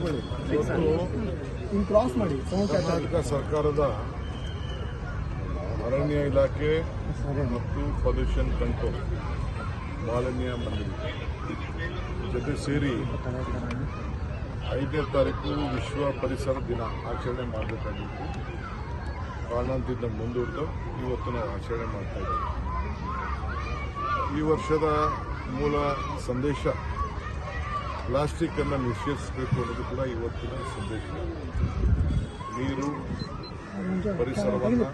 ತಗೊಳ್ಳಿ ಹಿಂಗೆ ಕ್ರಾಸ್ ಮಾಡಿ. ಕರ್ನಾಟಕ ಸರ್ಕಾರದ ಅರಣ್ಯ ಇಲಾಖೆ ಮತ್ತು ಪೊಲ್ಯೂಷನ್ ಕಂಟ್ರೋಲ್ ಮಾಲಿನ್ಯ ಮಂಡಳಿ. ಜೊತೆ ಸೇರಿ ಐದನೇ ತಾರೀಕು ವಿಶ್ವ ಪರಿಸರ ದಿನ ಆಚರಣೆ ಮಾಡಬೇಕಾಗಿತ್ತು. ಕಾರಣದಿಂದ ಮುಂದೂಡಿದು ಇವತ್ತು ನಾವು ಆಚರಣೆ ಮಾಡ್ತಾ ಇದ್ದೀವಿ ಈ ವರ್ಷದ ಮೂಲ ಸಂದೇಶ ಪ್ಲಾಸ್ಟಿಕ್ ಅನ್ನು ನಿಷೇಧಿಸಬೇಕು ಅನ್ನೋದು ಕೂಡ ಇವತ್ತಿನ ಸಂದೇಶ. ನೀರು, ಪರಿಸರವನ್ನು,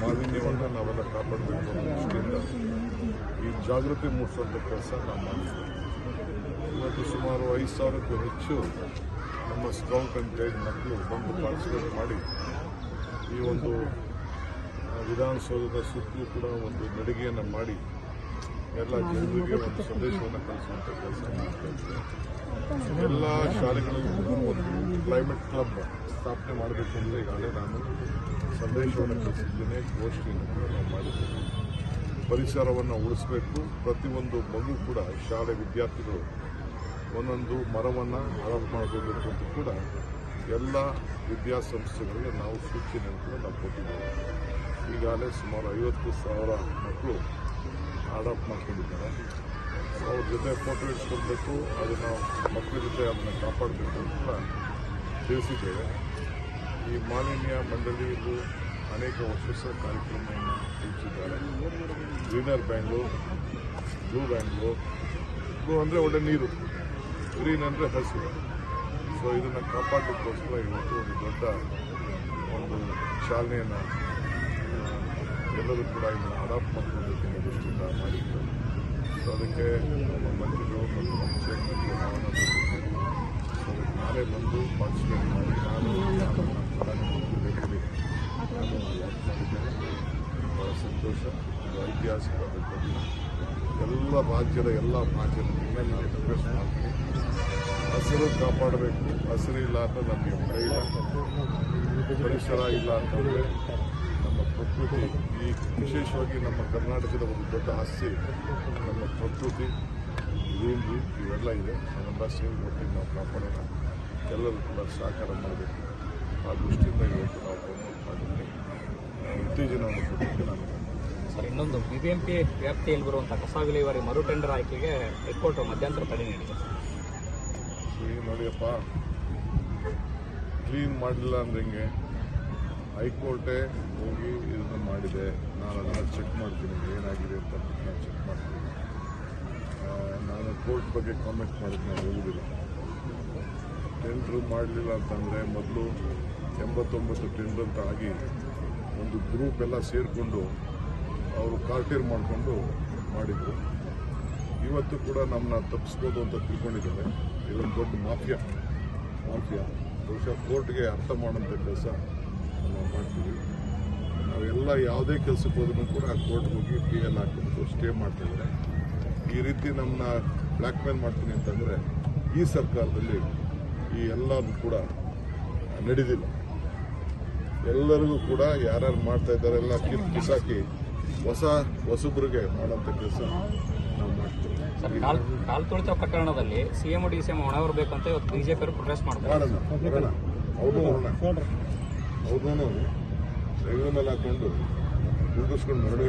ಮಾಲಿನ್ಯವನ್ನು ನಾವೆಲ್ಲ ಕಾಪಾಡಬೇಕು ಅನ್ನೋ ದೃಷ್ಟಿಯಿಂದ ಈ ಜಾಗೃತಿ ಮೂಡಿಸುವಂಥ ಕೆಲಸ ನಾವು ಮಾಡಿದ್ದೇವೆ ಇವತ್ತು ಸುಮಾರು ಐದು ಸಾವಿರಕ್ಕೂ ಹೆಚ್ಚು ನಮ್ಮ ಸ್ಕೌಟ್ ಅಂಡ್ ಗೈಡ್ ಮಕ್ಕಳು ಬಂದು ಪಾರ್ಟಿಸಿಪೇಟ್ ಮಾಡಿ ಈ ಒಂದು ವಿಧಾನಸೌಧದ ಸುತ್ತಲೂ ಕೂಡ ಒಂದು ನಡಿಗೆಯನ್ನು ಮಾಡಿ ಎಲ್ಲ ಜನರಿಗೆ ಒಂದು ಸಂದೇಶವನ್ನು ಕಳಿಸುವಂಥ ಕೆಲಸ ಮಾಡ್ತಾ ಎಲ್ಲ ಶಾಲೆಗಳಲ್ಲೂ ಕೂಡ ಒಂದು ಕ್ಲೈಮೇಟ್ ಕ್ಲಬ್ ಸ್ಥಾಪನೆ ಮಾಡಬೇಕು ಅಂತ ಈಗಾಗಲೇ ನಾನು ಸಂದೇಶವನ್ನು ಕಳಿಸಿದ್ದೇನೆ ಗೋಷ್ಠಿಯನ್ನು ಕೂಡ ನಾವು ಮಾಡಿದ್ದೇನೆ ಪರಿಸರವನ್ನು ಉಳಿಸಬೇಕು. ಪ್ರತಿಯೊಂದು ಮಗು ಕೂಡ ಶಾಲೆ ವಿದ್ಯಾರ್ಥಿಗಳು ಒಂದೊಂದು ಮರವನ್ನು ಆರಂಭ ಮಾಡಬೇಕು ಅಂತ ಕೂಡ ಎಲ್ಲ ವಿದ್ಯಾಸಂಸ್ಥೆಗಳಿಗೆ ನಾವು ಸೂಚನೆಯನ್ನು ಕೂಡ ನಾವು ಕೊಟ್ಟಿದ್ದೇವೆ. ಈಗಾಗಲೇ ಸುಮಾರು ಐವತ್ತು ಸಾವಿರ ಮಕ್ಕಳು ಅಡಾಪ್ಟ್ ಮಾಡ್ಕೊಂಡಿದ್ದಾರೆ. ಅವ್ರ ಜೊತೆ ಫೋಟೋ ಇಟ್ಕೊಳ್ಬೇಕು ಅದನ್ನು ಮಕ್ಕಳ ಜೊತೆ ಅದನ್ನು ಕಾಪಾಡಬೇಕು ಅಂತ ತಿಳಿಸಿದ್ದೇವೆ. ಈ ಮಾಲಿನ್ಯ ಮಂಡಳಿಯಲ್ಲೂ ಅನೇಕ ಹೊಸ ಕಾರ್ಯಕ್ರಮವನ್ನು ತಿಳಿಸಿದ್ದಾರೆ greener Bangalore, blue Bangalore. Blue ಅಂದರೆ ಒಳ್ಳೆ ನೀರು, ಗ್ರೀನ್ ಅಂದರೆ ಹಸಿರು ಸೊ ಇದನ್ನು ಕಾಪಾಡಲಿಕ್ಕೋಸ್ಕರ ಇವತ್ತು ಒಂದು ದೊಡ್ಡ ಒಂದು ಚಾಲನೆಯನ್ನು ಎಲ್ಲರೂ ಕೂಡ ಇದನ್ನು ಅಡಾಪ್ಟ್ ಮಾಡ್ಕೊಳ್ಬೇಕು ಅನ್ನೋ ದೃಷ್ಟಿಯಿಂದ ಮಾಡಿದ್ದು ಸೊ ಅದಕ್ಕೆ ನಮ್ಮ ಮಂತ್ರಿಗಳು ಮತ್ತು ನಮ್ಮ ಚೇರ್ಮನ್ಗಳು ನಾವು ನಾಳೆ ಸೊ ಅದಕ್ಕೆ ನಾನೇ ಬಂದು ಪಾರ್ಟಿಸಿಪೇಟ್ ಮಾಡಿ ನಾನು ಭಾಳ ಸಂತೋಷ ಒಂದು ಐತಿಹಾಸಿಕ. ಎಲ್ಲ ರಾಜ್ಯದ ಎಲ್ಲ ರಾಜ್ಯದ ನಾನು ರಿಕ್ವೆಸ್ಟ್ ಮಾಡ್ತೀನಿ ಹಸಿರು ಕಾಪಾಡಬೇಕು ಹಸಿರು ಇಲ್ಲ ಅಂತ ನಮಗೆ ಮಳೆ ಇಲ್ಲ. ಪರಿಸರ ಇಲ್ಲ ಅಂತಂದರೆ ಪ್ರಕೃತಿ ಈ ವಿಶೇಷವಾಗಿ ನಮ್ಮ ಕರ್ನಾಟಕದ ಒಂದು ದೊಡ್ಡ ಆಸ್ತಿ ನಮ್ಮ ಪ್ರಕೃತಿ ಗ್ರೀನ್ರಿ ಇವೆಲ್ಲ ಇದೆ. ಅದೆಲ್ಲ ಸೇರಿ ಮಾಡಿ ನಾವು ಕಾಪಾಡೋಣ. ಎಲ್ಲರೂ ಕೂಡ ಸಹಕಾರ ಮಾಡಬೇಕು. ಆ ದೃಷ್ಟಿಯಿಂದ ಇವತ್ತು ನಾವು ಪ್ರಮೋಟ್ ಮಾಡಿದ್ವಿ ಉತ್ತೇಜನವನ್ನು ಕೊಡಲಿಕ್ಕೆ ನಾನು ಸರ್ ಇನ್ನೊಂದು ಬಿಬಿಎಂಪಿ ವ್ಯಾಪ್ತಿಯಲ್ಲಿ ಬರುವಂಥ ಕಸ ವಿಲೇವಾರಿ ಮರು ಟೆಂಡರ್ ಆಯ್ಕೆಗೆ ಹೈಕೋರ್ಟ್ ಮಧ್ಯಂತರ ತಡೆ ನೀಡಿದೆ ಸರ್ ಈಗ ನೋಡಿಯಪ್ಪ. ಕ್ಲೀನ್ ಮಾಡಲಿಲ್ಲ ಅಂದ್ರೆ ಹೆಂಗೆ? ಹೈಕೋರ್ಟೇ ಹೋಗಿ ಇದನ್ನು ಮಾಡಿದೆ. ನಾನು ಅದನ್ನು ಚೆಕ್ ಮಾಡ್ತೀನಿ, ಏನಾಗಿದೆ ಅಂತ ನಾನು ಚೆಕ್ ಮಾಡ್ತೀನಿ. ನಾನು ಕೋರ್ಟ್ ಬಗ್ಗೆ ಕಾಮೆಂಟ್ ಮಾಡಿದ್ದೆ ನಾನು ಹೋಗುದಿಲ್ಲ. ಮಾಡಲಿಲ್ಲ ಅಂತಂದರೆ ಮೊದಲು ಎಂಬತ್ತೊಂಬತ್ತು ಟೆಂಡ್ರ್ ಅಂತ ಆಗಿ ಒಂದು ಗ್ರೂಪ್ ಎಲ್ಲ ಸೇರಿಕೊಂಡು ಅವರು ಕಾರ್ಟೀರ್ ಮಾಡಿಕೊಂಡು ಮಾಡಿದರು. ಇವತ್ತು ಕೂಡ ನಮ್ಮನ್ನ ತಪ್ಪಿಸ್ಬೋದು ಅಂತ ತಿಳ್ಕೊಂಡಿದ್ದಾರೆ. ಇದೊಂದು ದೊಡ್ಡ ಮಾಫಿಯಾ ಮಾಫಿಯಾ. ಬಹುಶಃ ಕೋರ್ಟ್ಗೆ ಅರ್ಥ ಮಾಡುವಂಥ ಕೆಲಸ. ನಾವು ಮಾಡ್ತೀವಿ. ನಾವೆಲ್ಲ ಯಾವುದೇ ಕೆಲಸಕ್ಕೆ ಹೋದ್ರೂ ಕೂಡ ಕೋರ್ಟ್ ಹೋಗಿ ಪಿ ಎಲ್ ಹಾಕ್ಬಿಟ್ಟು ಸ್ಟೇ ಮಾಡ್ತಿದ್ದಾರೆ ಈ ರೀತಿ ನಮ್ಮನ್ನ ಬ್ಲ್ಯಾಕ್ ಮೇಲ್ ಮಾಡ್ತೀನಿ ಅಂತಂದರೆ ಈ ಸರ್ಕಾರದಲ್ಲಿ ಈ ಎಲ್ಲರೂ ಕೂಡ ನಡೆದಿಲ್ಲ. ಎಲ್ಲರಿಗೂ ಕೂಡ ಯಾರ್ಯಾರು ಮಾಡ್ತಾ ಇದ್ದಾರೆ ಎಲ್ಲ ಕಿತ್ ಕಿಸಾಕಿ ಹೊಸ ಹೊಸಬ್ರಿಗೆ ಮಾಡೋಂಥ ಕೆಲಸ ನಾವು ಮಾಡ್ತೀವಿ. ಕಾಲ್ ತುಳಿತ ಪ್ರಕರಣದಲ್ಲಿ ಸಿಎಂ ಡಿ ಸಿ ಎಂ ಹೊಣೆ ಬರಬೇಕು ಅಂತ ಇವತ್ತು ಬಿಜೆಪಿ ಪ್ರೊಟೆಸ್ಟ್ ಮಾಡ್ತಾರೆ. ಮಾಡೋಣ ಅವರು ಹೊರಣ ಅವ್ರನ್ನೂ ಹೆಗಲ ಮೇಲೆ ಹಾಕೊಂಡು ಕುಂದಿಸ್ಕೊಂಡು ಮರಳಿ